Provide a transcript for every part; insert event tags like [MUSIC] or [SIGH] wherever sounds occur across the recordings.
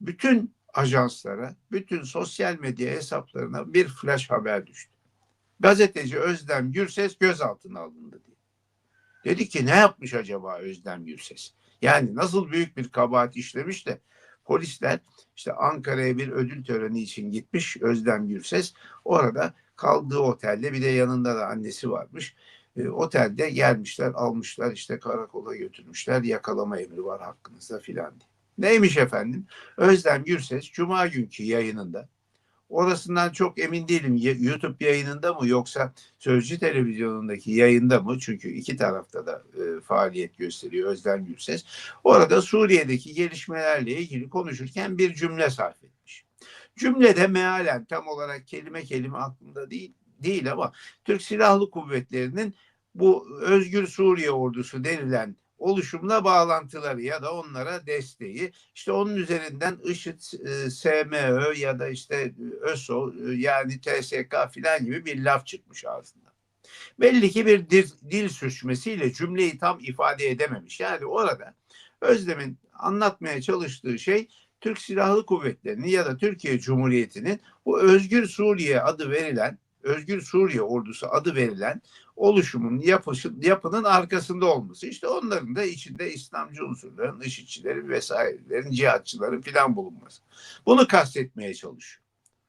bütün ajanslara, bütün sosyal medya hesaplarına bir flash haber düştü. Gazeteci Özlem Gürses gözaltına alındı diye. Dedi ki ne yapmış acaba Özlem Gürses? Yani nasıl büyük bir kabahat işlemiş de polisler işte Ankara'ya bir ödül töreni için gitmiş Özlem Gürses. Orada kaldığı otelde bir de yanında da annesi varmış. E, otelde gelmişler almışlar işte karakola götürmüşler yakalama emri var hakkınızda filan diye. Neymiş efendim? Özlem Gürses Cuma günkü yayınında orasından çok emin değilim YouTube yayınında mı yoksa Sözcü Televizyonu'ndaki yayında mı? Çünkü iki tarafta da e, faaliyet gösteriyor Özlem Gürses. Orada Suriye'deki gelişmelerle ilgili konuşurken bir cümle sarf etmiş. Cümlede mealen tam olarak kelime kelime aklımda değil değil ama Türk Silahlı Kuvvetleri'nin bu Özgür Suriye Ordusu denilen oluşumla bağlantıları ya da onlara desteği işte onun üzerinden IŞİD, e, SMÖ ya da işte ÖSO e, yani TSK filan gibi bir laf çıkmış ağzından. Belli ki bir dil, dil sürçmesiyle cümleyi tam ifade edememiş. Yani orada Özlem'in anlatmaya çalıştığı şey Türk Silahlı Kuvvetleri'nin ya da Türkiye Cumhuriyeti'nin bu Özgür Suriye adı verilen Özgür Suriye Ordusu adı verilen oluşumun yapışı, yapının arkasında olması. İşte onların da içinde İslamcı unsurların, IŞİD'çilerin vesairelerin, cihatçıların filan bulunması. Bunu kastetmeye çalışıyor.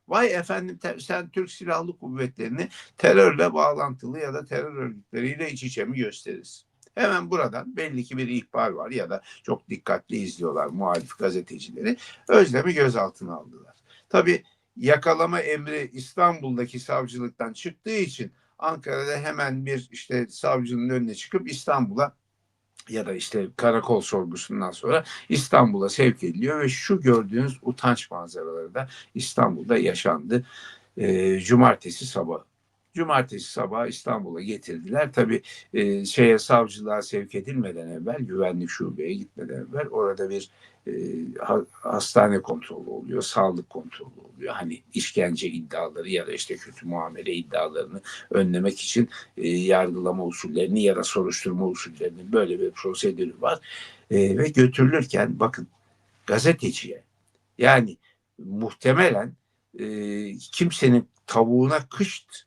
Vay efendim sen Türk Silahlı Kuvvetleri'ni terörle bağlantılı ya da terör örgütleriyle iç içe mi gösterirsin? Hemen buradan belli ki bir ihbar var ya da çok dikkatli izliyorlar muhalif gazetecileri. Özlem'i gözaltına aldılar. Tabii yakalama emri İstanbul'daki savcılıktan çıktığı için Ankara'da hemen bir işte savcının önüne çıkıp İstanbul'a ya da işte karakol sorgusundan sonra İstanbul'a sevk ediliyor ve şu gördüğünüz utanç manzaraları da İstanbul'da yaşandı. E, cumartesi sabahı. Cumartesi sabahı İstanbul'a getirdiler. Tabii e, şeye savcılığa sevk edilmeden evvel, güvenlik şubeye gitmeden evvel orada bir e, hastane kontrolü oluyor, sağlık kontrolü oluyor. Hani işkence iddiaları ya da işte kötü muamele iddialarını önlemek için e, yargılama usullerini ya da soruşturma usullerini böyle bir prosedürü var. E, ve götürülürken bakın gazeteciye yani muhtemelen e, kimsenin tavuğuna kışt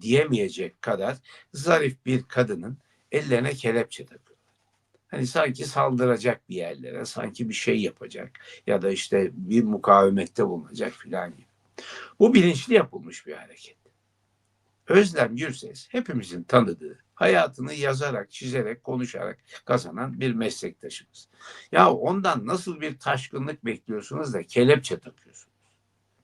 diyemeyecek kadar zarif bir kadının ellerine kelepçe takıyor. Hani sanki saldıracak bir yerlere, sanki bir şey yapacak ya da işte bir mukavemette bulunacak filan gibi. Bu bilinçli yapılmış bir hareket. Özlem Gürses hepimizin tanıdığı, hayatını yazarak, çizerek, konuşarak kazanan bir meslektaşımız. Ya ondan nasıl bir taşkınlık bekliyorsunuz da kelepçe takıyorsunuz?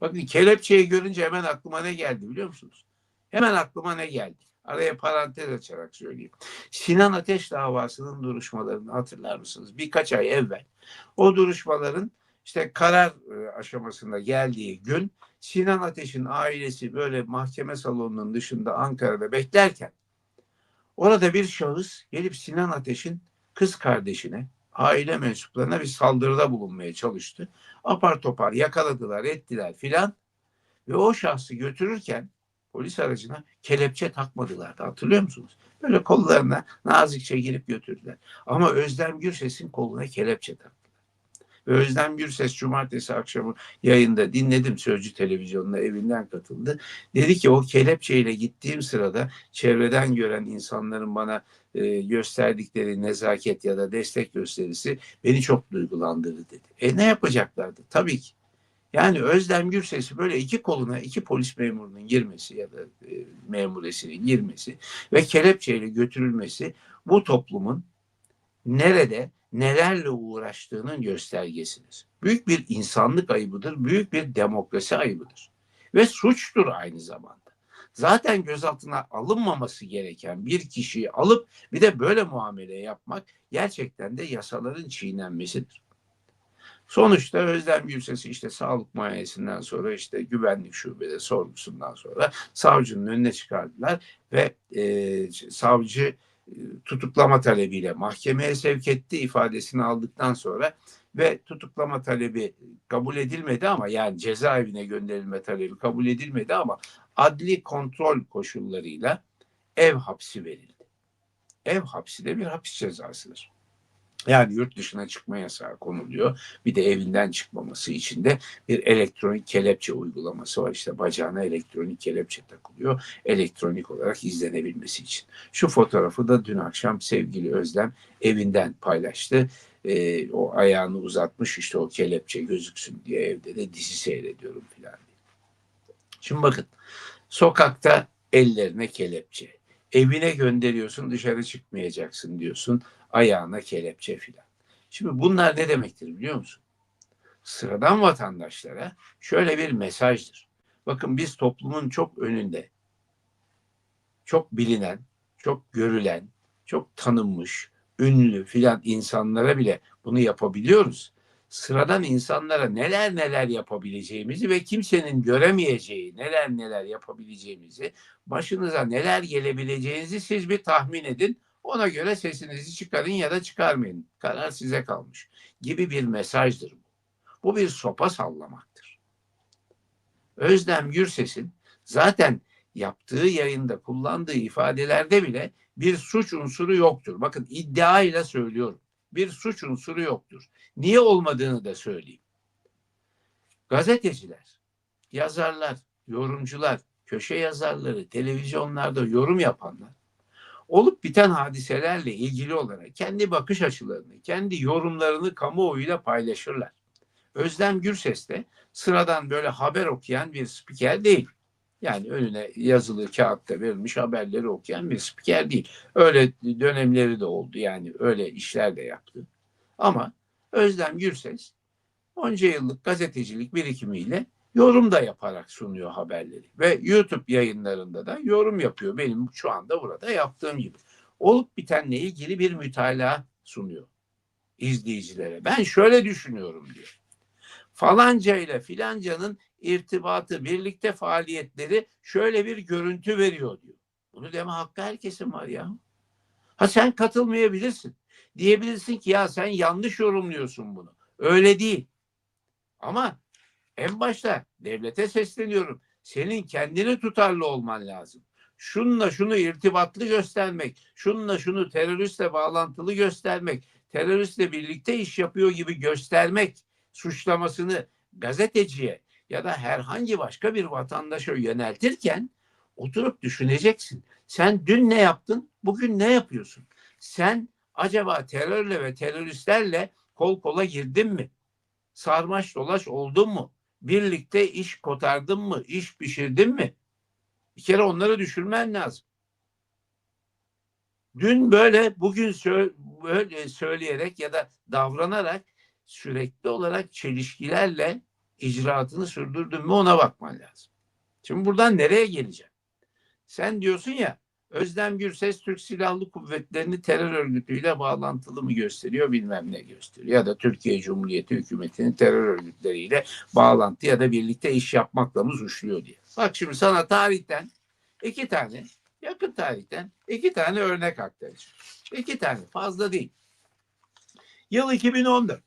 Bakın kelepçeyi görünce hemen aklıma ne geldi biliyor musunuz? Hemen aklıma ne geldi? Araya parantez açarak söyleyeyim. Sinan Ateş davasının duruşmalarını hatırlar mısınız? Birkaç ay evvel. O duruşmaların işte karar e, aşamasında geldiği gün Sinan Ateş'in ailesi böyle mahkeme salonunun dışında Ankara'da beklerken orada bir şahıs gelip Sinan Ateş'in kız kardeşine aile mensuplarına bir saldırıda bulunmaya çalıştı. Apar topar yakaladılar ettiler filan ve o şahsı götürürken polis aracına kelepçe takmadılar da hatırlıyor musunuz? Böyle kollarına nazikçe girip götürdüler. Ama Özlem Gürses'in koluna kelepçe taktılar. Ve Özlem Gürses cumartesi akşamı yayında dinledim Sözcü Televizyonu'na evinden katıldı. Dedi ki o kelepçeyle gittiğim sırada çevreden gören insanların bana e, gösterdikleri nezaket ya da destek gösterisi beni çok duygulandırdı dedi. E ne yapacaklardı? Tabii ki yani Özlem Gürses'i böyle iki koluna iki polis memurunun girmesi ya da e, memuresinin girmesi ve kelepçeyle götürülmesi bu toplumun nerede nelerle uğraştığının göstergesidir. Büyük bir insanlık ayıbıdır, büyük bir demokrasi ayıbıdır ve suçtur aynı zamanda. Zaten gözaltına alınmaması gereken bir kişiyi alıp bir de böyle muamele yapmak gerçekten de yasaların çiğnenmesidir. Sonuçta Özlem Gülses'i işte sağlık muayenesinden sonra işte güvenlik şubede sorgusundan sonra savcının önüne çıkardılar ve e, savcı e, tutuklama talebiyle mahkemeye sevk etti ifadesini aldıktan sonra ve tutuklama talebi kabul edilmedi ama yani cezaevine gönderilme talebi kabul edilmedi ama adli kontrol koşullarıyla ev hapsi verildi. Ev hapsi de bir hapis cezasıdır. Yani yurt dışına çıkma yasağı konuluyor. Bir de evinden çıkmaması için de bir elektronik kelepçe uygulaması var. İşte bacağına elektronik kelepçe takılıyor. Elektronik olarak izlenebilmesi için. Şu fotoğrafı da dün akşam sevgili Özlem evinden paylaştı. Ee, o ayağını uzatmış işte o kelepçe gözüksün diye evde de dizi seyrediyorum filan. Şimdi bakın sokakta ellerine kelepçe. Evine gönderiyorsun dışarı çıkmayacaksın diyorsun ayağına kelepçe filan. Şimdi bunlar ne demektir biliyor musun? Sıradan vatandaşlara şöyle bir mesajdır. Bakın biz toplumun çok önünde, çok bilinen, çok görülen, çok tanınmış, ünlü filan insanlara bile bunu yapabiliyoruz. Sıradan insanlara neler neler yapabileceğimizi ve kimsenin göremeyeceği neler neler yapabileceğimizi, başınıza neler gelebileceğinizi siz bir tahmin edin. Ona göre sesinizi çıkarın ya da çıkarmayın. Karar size kalmış. Gibi bir mesajdır bu. Bu bir sopa sallamaktır. Özlem Gürses'in zaten yaptığı yayında kullandığı ifadelerde bile bir suç unsuru yoktur. Bakın iddiayla söylüyorum. Bir suç unsuru yoktur. Niye olmadığını da söyleyeyim. Gazeteciler, yazarlar, yorumcular, köşe yazarları, televizyonlarda yorum yapanlar olup biten hadiselerle ilgili olarak kendi bakış açılarını, kendi yorumlarını kamuoyuyla paylaşırlar. Özlem Gürses de sıradan böyle haber okuyan bir spiker değil. Yani önüne yazılı kağıtta verilmiş haberleri okuyan bir spiker değil. Öyle dönemleri de oldu yani öyle işler de yaptı. Ama Özlem Gürses onca yıllık gazetecilik birikimiyle yorum da yaparak sunuyor haberleri. Ve YouTube yayınlarında da yorum yapıyor. Benim şu anda burada yaptığım gibi. Olup bitenle ilgili bir mütalaa sunuyor izleyicilere. Ben şöyle düşünüyorum diyor. Falanca ile filancanın irtibatı, birlikte faaliyetleri şöyle bir görüntü veriyor diyor. Bunu deme hakkı herkesin var ya. Ha sen katılmayabilirsin. Diyebilirsin ki ya sen yanlış yorumluyorsun bunu. Öyle değil. Ama en başta devlete sesleniyorum. Senin kendini tutarlı olman lazım. Şunla şunu irtibatlı göstermek, şunla şunu teröristle bağlantılı göstermek, teröristle birlikte iş yapıyor gibi göstermek suçlamasını gazeteciye ya da herhangi başka bir vatandaşa yöneltirken oturup düşüneceksin. Sen dün ne yaptın, bugün ne yapıyorsun? Sen acaba terörle ve teröristlerle kol kola girdin mi? Sarmaş dolaş oldun mu? birlikte iş kotardın mı, iş pişirdin mi? Bir kere onları düşürmen lazım. Dün böyle, bugün böyle söyleyerek ya da davranarak sürekli olarak çelişkilerle icraatını sürdürdün mü ona bakman lazım. Şimdi buradan nereye geleceğim? Sen diyorsun ya Özlem Gürses Türk Silahlı Kuvvetleri'ni terör örgütüyle bağlantılı mı gösteriyor bilmem ne gösteriyor. Ya da Türkiye Cumhuriyeti hükümetinin terör örgütleriyle bağlantı ya da birlikte iş yapmakla mı suçluyor diye. Bak şimdi sana tarihten iki tane yakın tarihten iki tane örnek aktaracağım. İki tane fazla değil. Yıl 2014.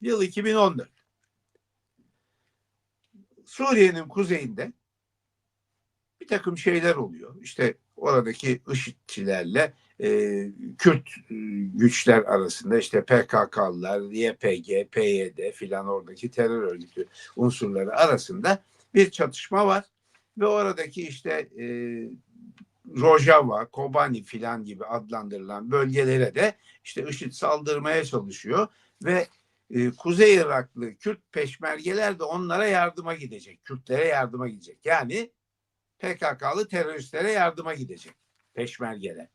Yıl 2014. Suriye'nin kuzeyinde takım şeyler oluyor. İşte oradaki IŞİD'çilerle e, Kürt e, güçler arasında işte PKK'lılar, YPG, PYD filan oradaki terör örgütü unsurları arasında bir çatışma var. Ve oradaki işte e, Rojava, Kobani filan gibi adlandırılan bölgelere de işte IŞİD saldırmaya çalışıyor ve e, Kuzey Iraklı Kürt peşmergeler de onlara yardıma gidecek. Kürtlere yardıma gidecek. Yani PKK'lı teröristlere yardıma gidecek peşmergeler.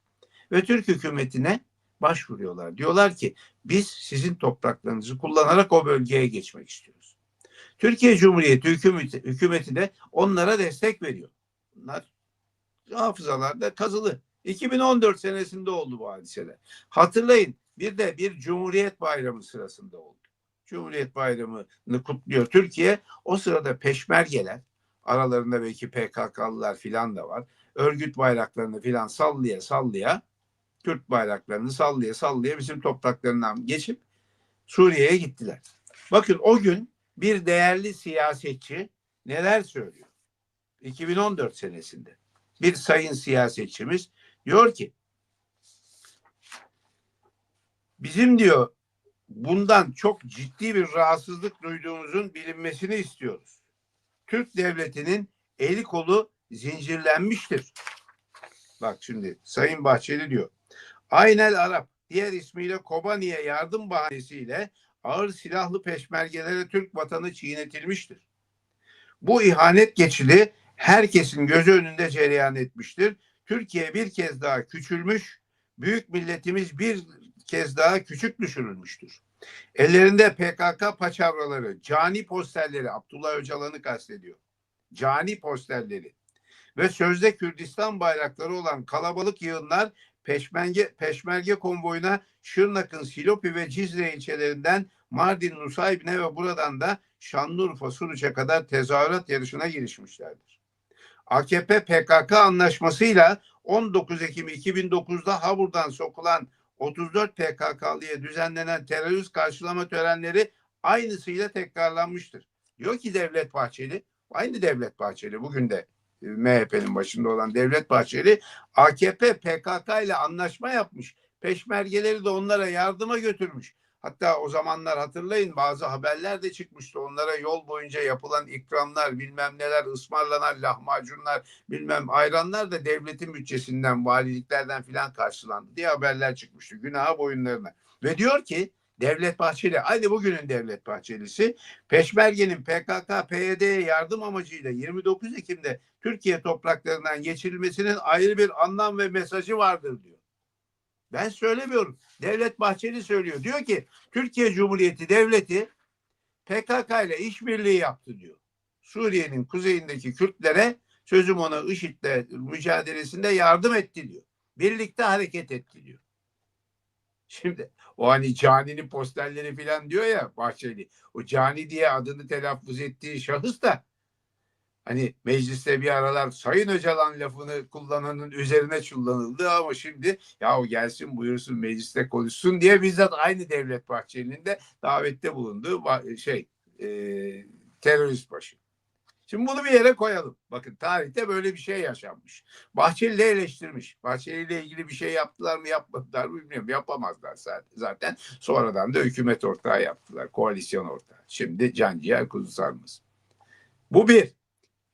Ve Türk hükümetine başvuruyorlar. Diyorlar ki biz sizin topraklarınızı kullanarak o bölgeye geçmek istiyoruz. Türkiye Cumhuriyeti hükümeti, hükümeti de onlara destek veriyor. Bunlar hafızalarda kazılı. 2014 senesinde oldu bu hadiseler. Hatırlayın bir de bir Cumhuriyet Bayramı sırasında oldu. Cumhuriyet Bayramı'nı kutluyor Türkiye. O sırada peşmergeler Aralarında belki PKK'lılar filan da var. Örgüt bayraklarını filan sallaya sallaya Kürt bayraklarını sallaya sallaya bizim topraklarından geçip Suriye'ye gittiler. Bakın o gün bir değerli siyasetçi neler söylüyor? 2014 senesinde bir sayın siyasetçimiz diyor ki Bizim diyor bundan çok ciddi bir rahatsızlık duyduğumuzun bilinmesini istiyoruz. Türk devletinin eli kolu zincirlenmiştir. Bak şimdi Sayın Bahçeli diyor. Aynel Arap diğer ismiyle Kobani'ye yardım bahanesiyle ağır silahlı peşmergelere Türk vatanı çiğnetilmiştir. Bu ihanet geçidi herkesin gözü önünde cereyan etmiştir. Türkiye bir kez daha küçülmüş, büyük milletimiz bir kez daha küçük düşürülmüştür. Ellerinde PKK paçavraları, cani posterleri, Abdullah Öcalan'ı kastediyor. Cani posterleri ve sözde Kürdistan bayrakları olan kalabalık yığınlar peşmerge, peşmerge konvoyuna Şırnak'ın Silopi ve Cizre ilçelerinden Mardin, Nusaybin'e ve buradan da Şanlıurfa, Suruç'a kadar tezahürat yarışına girişmişlerdir. AKP PKK anlaşmasıyla 19 Ekim 2009'da Habur'dan sokulan 34 PKK'lıya düzenlenen terörist karşılama törenleri aynısıyla tekrarlanmıştır. Diyor ki Devlet Bahçeli, aynı Devlet Bahçeli bugün de e, MHP'nin başında olan Devlet Bahçeli AKP PKK ile anlaşma yapmış. Peşmergeleri de onlara yardıma götürmüş. Hatta o zamanlar hatırlayın bazı haberler de çıkmıştı. Onlara yol boyunca yapılan ikramlar, bilmem neler, ısmarlanan lahmacunlar, bilmem ayranlar da devletin bütçesinden, valiliklerden filan karşılandı diye haberler çıkmıştı. Günaha boyunlarına. Ve diyor ki Devlet Bahçeli, aynı bugünün Devlet Bahçelisi, Peşmerge'nin PKK, PYD'ye yardım amacıyla 29 Ekim'de Türkiye topraklarından geçirilmesinin ayrı bir anlam ve mesajı vardır diyor. Ben söylemiyorum. Devlet Bahçeli söylüyor. Diyor ki Türkiye Cumhuriyeti Devleti PKK ile işbirliği yaptı diyor. Suriye'nin kuzeyindeki Kürtlere sözüm ona IŞİD'le mücadelesinde yardım etti diyor. Birlikte hareket etti diyor. Şimdi o hani Cani'nin posterleri falan diyor ya Bahçeli. O Cani diye adını telaffuz ettiği şahıs da hani mecliste bir aralar Sayın Öcalan lafını kullananın üzerine çullanıldı ama şimdi ya o gelsin buyursun mecliste konuşsun diye bizzat aynı Devlet Bahçeli'nin de davette bulunduğu şey e, terörist başı. Şimdi bunu bir yere koyalım. Bakın tarihte böyle bir şey yaşanmış. Bahçeli eleştirmiş. Bahçeli ile ilgili bir şey yaptılar mı yapmadılar mı bilmiyorum. Yapamazlar zaten. Sonradan da hükümet ortağı yaptılar. Koalisyon ortağı. Şimdi canciğer kuzu sarması. Bu bir.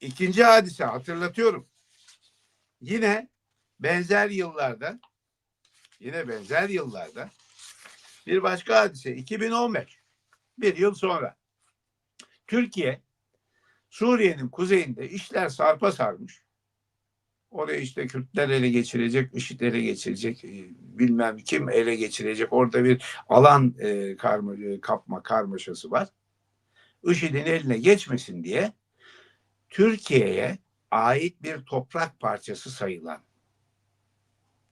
İkinci hadise hatırlatıyorum. Yine benzer yıllarda yine benzer yıllarda bir başka hadise 2015 bir yıl sonra Türkiye Suriye'nin kuzeyinde işler sarpa sarmış. Oraya işte Kürtler ele geçirecek, IŞİD ele geçirecek, e, bilmem kim ele geçirecek. Orada bir alan e, karma, e, kapma karmaşası var. IŞİD'in eline geçmesin diye Türkiye'ye ait bir toprak parçası sayılan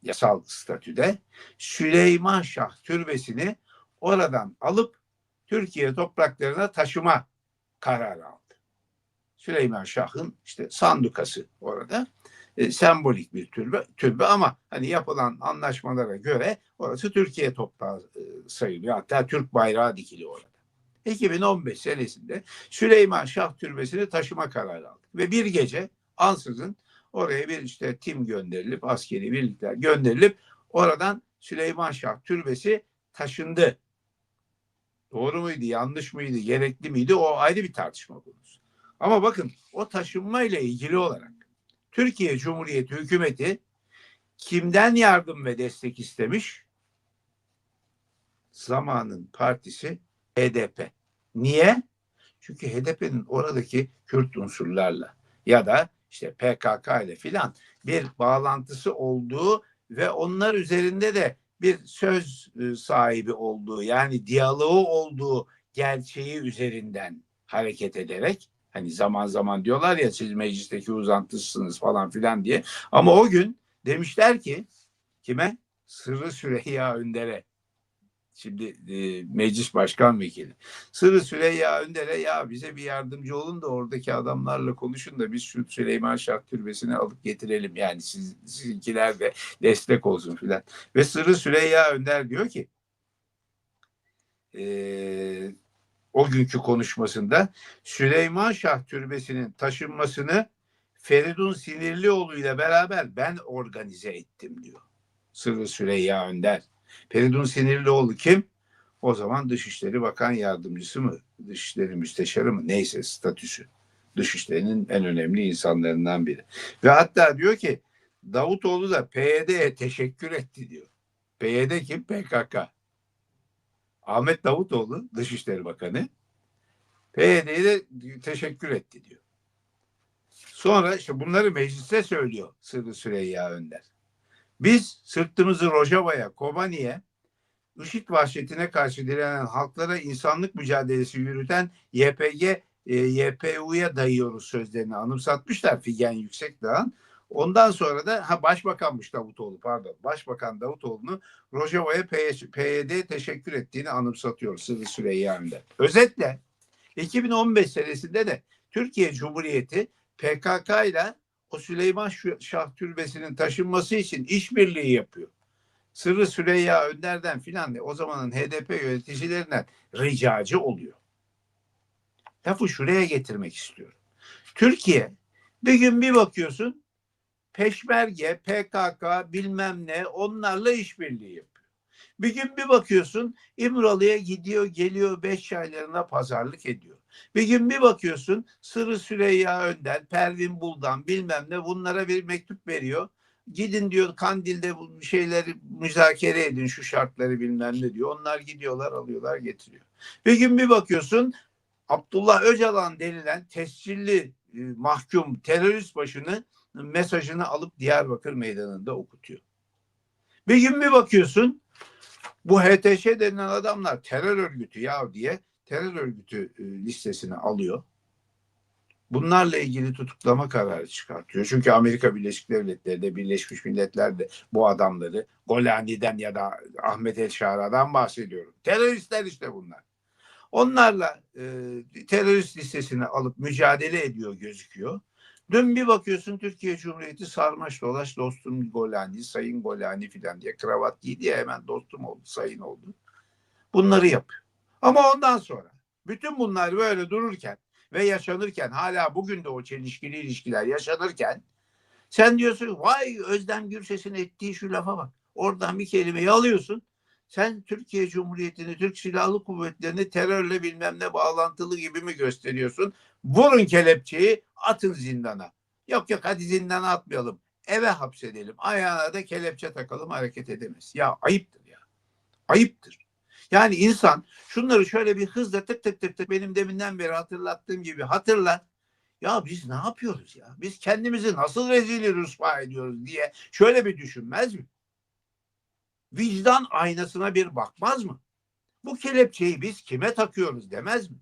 yasal statüde Süleyman Şah türbesini oradan alıp Türkiye topraklarına taşıma kararı aldı. Süleyman Şah'ın işte sandukası orada. E, sembolik bir türbe, türbe ama hani yapılan anlaşmalara göre orası Türkiye toprağı e, sayılıyor. Hatta Türk bayrağı dikili orada. 2015 senesinde Süleyman Şah Türbesi'ni taşıma kararı aldık. Ve bir gece ansızın oraya bir işte tim gönderilip askeri birlikler gönderilip oradan Süleyman Şah Türbesi taşındı. Doğru muydu, yanlış mıydı, gerekli miydi o ayrı bir tartışma konusu. Ama bakın o taşınma ile ilgili olarak Türkiye Cumhuriyeti hükümeti kimden yardım ve destek istemiş? Zamanın partisi HDP. Niye? Çünkü HDP'nin oradaki Kürt unsurlarla ya da işte PKK ile filan bir bağlantısı olduğu ve onlar üzerinde de bir söz e, sahibi olduğu yani diyaloğu olduğu gerçeği üzerinden hareket ederek hani zaman zaman diyorlar ya siz meclisteki uzantısısınız falan filan diye ama o gün demişler ki kime? Sırrı Süreyya Önder'e Şimdi e, meclis başkan vekili. Sırrı Süleyya Önder'e ya bize bir yardımcı olun da oradaki adamlarla konuşun da biz şu Süleyman Şah Türbesi'ni alıp getirelim. Yani siz, sizinkiler de destek olsun filan. Ve Sırrı Süleyya Önder diyor ki e, o günkü konuşmasında Süleyman Şah Türbesi'nin taşınmasını Feridun Sinirlioğlu ile beraber ben organize ettim diyor. Sırrı Süleyya Önder. Feridun Sinirlioğlu kim? O zaman Dışişleri Bakan Yardımcısı mı? Dışişleri Müsteşarı mı? Neyse statüsü. Dışişleri'nin en önemli insanlarından biri. Ve hatta diyor ki Davutoğlu da PYD'ye teşekkür etti diyor. PYD kim? PKK. Ahmet Davutoğlu Dışişleri Bakanı PYD'ye de teşekkür etti diyor. Sonra işte bunları mecliste söylüyor Sırrı Süreyya Önder. Biz sırtımızı Rojava'ya, Kobani'ye, IŞİD vahşetine karşı direnen halklara insanlık mücadelesi yürüten YPG, e, YPU'ya dayıyoruz sözlerini anımsatmışlar Figen Yüksekdağ'ın. Ondan sonra da ha başbakanmış Davutoğlu pardon. Başbakan Davutoğlu'nu Rojava'ya PYD teşekkür ettiğini anımsatıyor Sırrı Süreyya. Özetle 2015 senesinde de Türkiye Cumhuriyeti PKK ile o Süleyman Şah Türbesi'nin taşınması için işbirliği yapıyor. Sırrı Süreyya Önder'den filan o zamanın HDP yöneticilerinden ricacı oluyor. Lafı şuraya getirmek istiyorum. Türkiye bir gün bir bakıyorsun peşmerge, PKK bilmem ne onlarla işbirliği yapıyor. Bir gün bir bakıyorsun İmralı'ya gidiyor geliyor beş aylarına pazarlık ediyor. Bir gün bir bakıyorsun Sırrı Süreyya Önder, Pervin Buldan bilmem ne bunlara bir mektup veriyor. Gidin diyor Kandil'de bu şeyleri müzakere edin şu şartları bilmem ne diyor. Onlar gidiyorlar alıyorlar getiriyor. Bir gün bir bakıyorsun Abdullah Öcalan denilen tescilli e, mahkum terörist başını mesajını alıp Diyarbakır meydanında okutuyor. Bir gün bir bakıyorsun bu HTŞ denilen adamlar terör örgütü ya diye terör örgütü e, listesine alıyor. Bunlarla ilgili tutuklama kararı çıkartıyor. Çünkü Amerika Birleşik Devletleri de Birleşmiş Milletler de bu adamları Golani'den ya da Ahmet El Şara'dan bahsediyorum. Teröristler işte bunlar. Onlarla e, terörist listesine alıp mücadele ediyor gözüküyor. Dün bir bakıyorsun Türkiye Cumhuriyeti sarmaş dolaş dostum Golani, sayın Golani filan diye kravat giydi ya hemen dostum oldu, sayın oldu. Bunları yapıyor. Ama ondan sonra bütün bunlar böyle dururken ve yaşanırken hala bugün de o çelişkili ilişkiler yaşanırken sen diyorsun vay Özlem Gürses'in ettiği şu lafa bak. Oradan bir kelimeyi alıyorsun. Sen Türkiye Cumhuriyeti'ni, Türk Silahlı Kuvvetleri'ni terörle bilmem ne bağlantılı gibi mi gösteriyorsun? Vurun kelepçeyi, atın zindana. Yok yok hadi zindana atmayalım. Eve hapsedelim. Ayağına da kelepçe takalım hareket edemez. Ya ayıptır ya. Ayıptır. Yani insan şunları şöyle bir hızla tık tık tık tık benim deminden beri hatırlattığım gibi hatırla. Ya biz ne yapıyoruz ya? Biz kendimizi nasıl rezil rüsva ediyoruz diye şöyle bir düşünmez mi? Vicdan aynasına bir bakmaz mı? Bu kelepçeyi biz kime takıyoruz demez mi?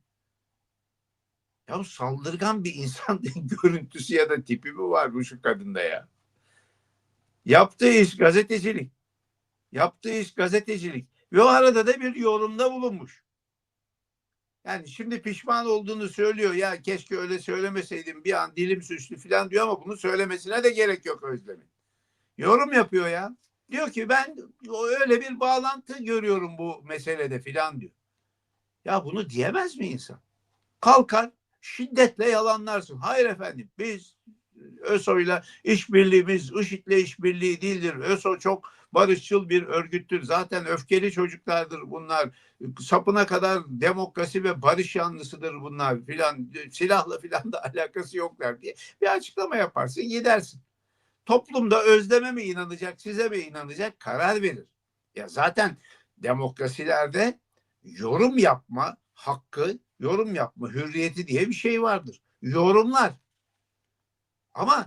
Ya saldırgan bir insan [LAUGHS] görüntüsü ya da tipi mi var bu şu kadında ya? Yaptığı iş gazetecilik. Yaptığı iş gazetecilik. Ve o arada da bir yorumda bulunmuş. Yani şimdi pişman olduğunu söylüyor. Ya keşke öyle söylemeseydim bir an dilim süslü falan diyor ama bunu söylemesine de gerek yok Özlem'in. Yorum yapıyor ya. Diyor ki ben öyle bir bağlantı görüyorum bu meselede filan diyor. Ya bunu diyemez mi insan? Kalkar şiddetle yalanlarsın. Hayır efendim biz ÖSO'yla işbirliğimiz IŞİD'le işbirliği değildir. ÖSO çok barışçıl bir örgüttür. Zaten öfkeli çocuklardır bunlar. Sapına kadar demokrasi ve barış yanlısıdır bunlar filan. Silahla filan da [LAUGHS] alakası yoklar diye bir açıklama yaparsın gidersin. Toplumda özleme mi inanacak, size mi inanacak karar verir. Ya zaten demokrasilerde yorum yapma hakkı, yorum yapma hürriyeti diye bir şey vardır. Yorumlar. Ama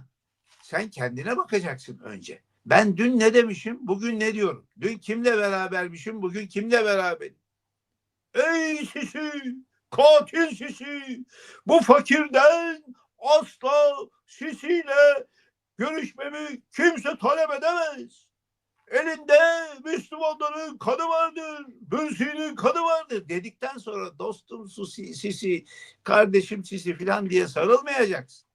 sen kendine bakacaksın önce. Ben dün ne demişim, bugün ne diyorum? Dün kimle berabermişim, bugün kimle beraberim? Ey sisi, katil sisi, bu fakirden asla sisiyle görüşmemi kimse talep edemez. Elinde Müslümanların kanı vardır, Mürsi'nin kanı vardır dedikten sonra dostum Susi, Sisi, kardeşim Sisi filan diye sarılmayacaksın.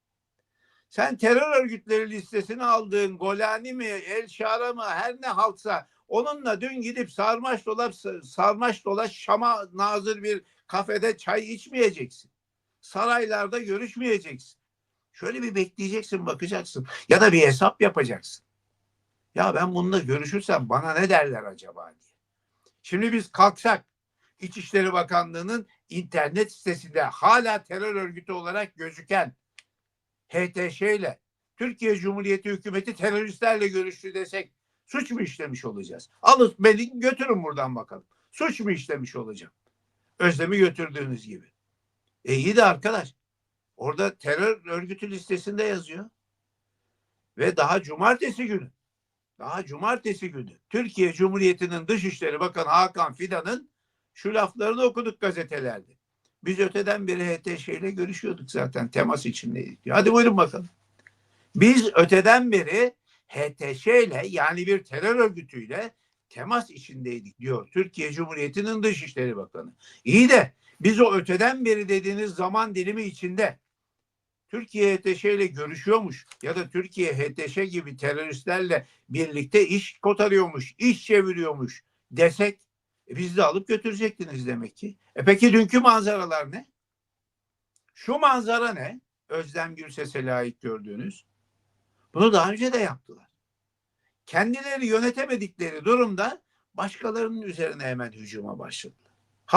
Sen terör örgütleri listesine aldığın Golani mi, El Şara mı her ne halksa onunla dün gidip sarmaş dolap sarmaş dolaş Şam'a nazır bir kafede çay içmeyeceksin. Saraylarda görüşmeyeceksin. Şöyle bir bekleyeceksin, bakacaksın ya da bir hesap yapacaksın. Ya ben bununla görüşürsem bana ne derler acaba diye. Şimdi biz kalksak İçişleri Bakanlığı'nın internet sitesinde hala terör örgütü olarak gözüken HTŞ ile Türkiye Cumhuriyeti hükümeti teröristlerle görüştü desek suç mu işlemiş olacağız? Alın beni götürün buradan bakalım. Suç mu işlemiş olacağım? Özlem'i götürdüğünüz gibi. E iyi de arkadaş orada terör örgütü listesinde yazıyor. Ve daha cumartesi günü daha cumartesi günü Türkiye Cumhuriyeti'nin Dışişleri Bakanı Hakan Fidan'ın şu laflarını okuduk gazetelerde. Biz öteden beri HTŞ ile görüşüyorduk zaten temas içindeydik. Hadi buyurun bakalım. Biz öteden beri HTŞ ile yani bir terör örgütüyle temas içindeydik diyor Türkiye Cumhuriyeti'nin Dışişleri Bakanı. İyi de biz o öteden beri dediğiniz zaman dilimi içinde Türkiye HTŞ ile görüşüyormuş ya da Türkiye HTŞ gibi teröristlerle birlikte iş kotarıyormuş, iş çeviriyormuş desek e, biz de alıp götürecektiniz demek ki. E peki dünkü manzaralar ne? Şu manzara ne? Özlem Gürses'e layık gördüğünüz. Bunu daha önce de yaptılar. Kendileri yönetemedikleri durumda başkalarının üzerine hemen hücuma başladılar.